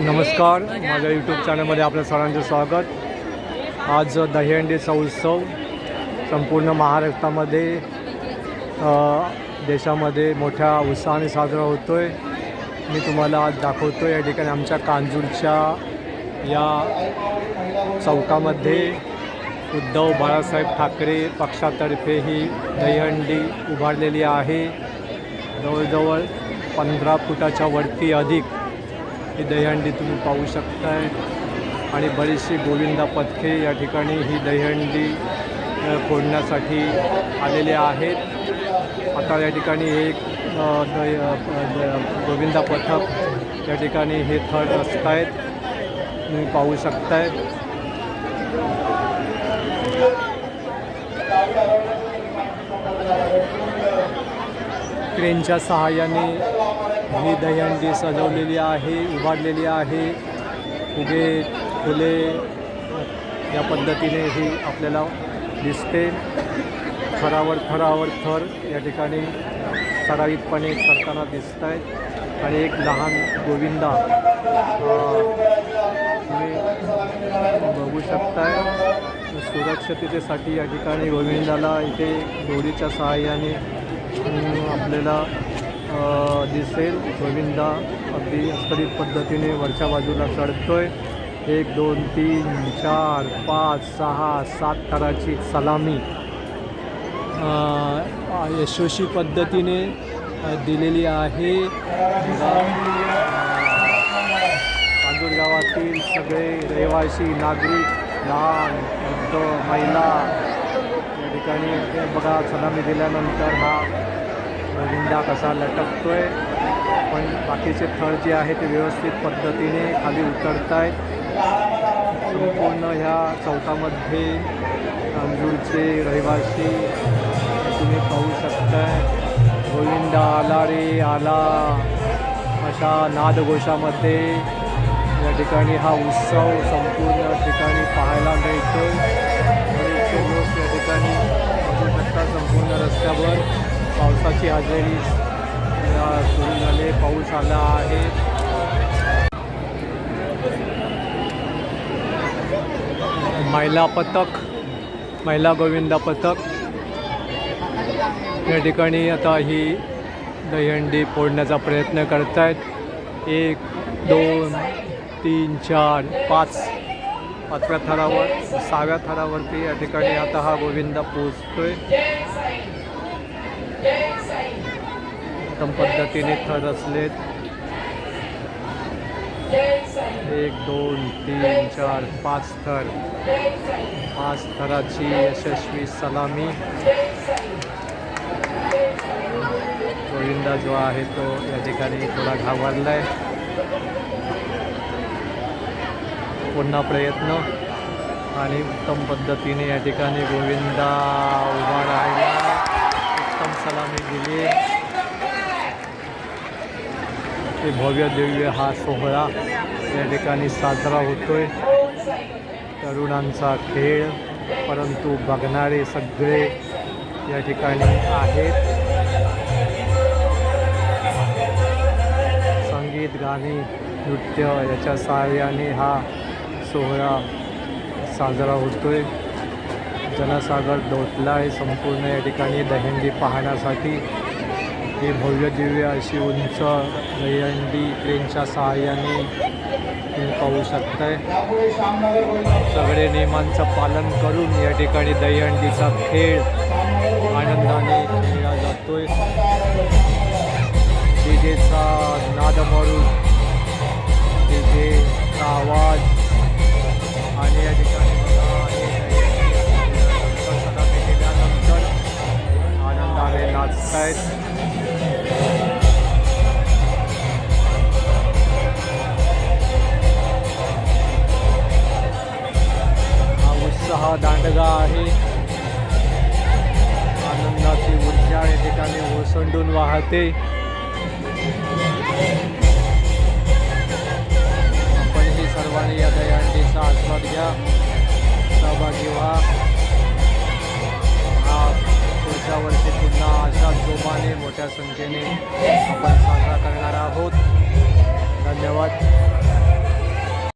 नमस्कार. माझ्या यूट्यूब चॅनलमध्ये आपल्या सर्वांचं स्वागत. आज दहीहंडीचा उत्सव संपूर्ण महाराष्ट्रामध्ये देशामध्ये मोठ्या उत्साहाने साजरा होतो आहे मी तुम्हाला आज दाखवतो या ठिकाणी आमच्या कांजूरच्या या चौकामध्ये उद्धव बाळासाहेब ठाकरे पक्षातर्फे ही दहीहंडी उभारलेली आहे. जवळजवळ पंधरा फुटाच्या वरती अधिक ही दहीहंडी तुम्ही पाहू शकताय. आणि बरीचशी गोविंदा पथके या ठिकाणी ही दहीहंडी फोडण्यासाठी आलेले आहेत. आता या ठिकाणी एक दही गोविंदा पथक या ठिकाणी हे थर असत आहेत तुम्ही पाहू शकताय. क्रेनच्या सहाय्याने ही दहीहंडी सजवलेली आहे उभारलेली आहे. फुगे फुले या पद्धतीने ही आपल्याला दिसते. थरावर थरावर थर या ठिकाणी सराईतपणे करताना दिसत आहेत आणि एक लहान गोविंदा तुम्ही बघू शकताय. सुरक्षिततेसाठी या ठिकाणी गोविंदाला इथे दोरीच्या सहाय्याने आपल्याला दिसेल. गोविंदा अगदी अस्खलित पद्धतीने वरच्या बाजूला चढतोय. एक दोन तीन चार पाच सहा सात थराची सलामी. यशस्वी पद्धतीने दिलेली आहे. तांदूर गावातील सगळे रहिवासी नागरिक लहान वृद्ध महिला या ठिकाणी बघा सलामी दिल्यानंतर हा गोविंदा कसा लटकतोय? पण बाकीचे थळ जे आहे ते व्यवस्थित पद्धतीने खाली उतरत आहेत संपूर्ण ह्या चौकामध्ये तांदूळचे रहिवासी तुम्ही पाहू शकताय. गोविंदा आला रे आला. अशा नादघोषामध्ये या ठिकाणी हा उत्सव संपूर्ण ठिकाणी पाहायला मिळतो बरेचसे लोक या ठिकाणी संपूर्ण रस्त्यावर. पावसाची हजेरी सुरू झाले पाऊस आला आहे. महिला पथक महिला गोविंदा पथक. या ठिकाणी आता ही दहीहंडी फोडण्याचा प्रयत्न करत आहेत एक दोन तीन चार पाच. पाचव्या थरावर सहाव्या थरावरती या ठिकाणी आता हा गोविंदा पोचतोय उत्तम पद्धतीने थर असलेत. एक दोन तीन चार पाच थर. पाच थराची यशस्वी सलामी. गोविंदा जो आहे तो या ठिकाणी थोडा घाबरला आहे पुन्हा प्रयत्न. आणि उत्तम पद्धतीने या ठिकाणी गोविंदा उभा राहिला. सलामी दिली. ते भव्य दिव्य हा सोहळा या ठिकाणी साजरा होतोय. तरुणांचा खेळ परंतु बघणारे सगळे या ठिकाणी आहेत. संगीत गाणी नृत्य याच्या सहाय्याने हा सोहळा साजरा होतोय. जनसागर दोतला आहे संपूर्ण या ठिकाणी दहीहंडी पाहण्यासाठी ही भव्यदिव्य अशी उंच दहीहंडी ट्रेनच्या सहाय्याने तुम्ही पाहू शकताय. सगळे नियमांचं पालन करून या ठिकाणी दहीहंडीचा खेळ आनंदाने खेळला जातोय. डीजेचा नाद मारून आनंदाने नाचतायत हा उत्साह दांडगा आहे. आनंदाची ऊर्जा या ठिकाणी ओसंडून वाहते. मोठ्या संख्येने आपण साजरा करणार आहोत. धन्यवाद.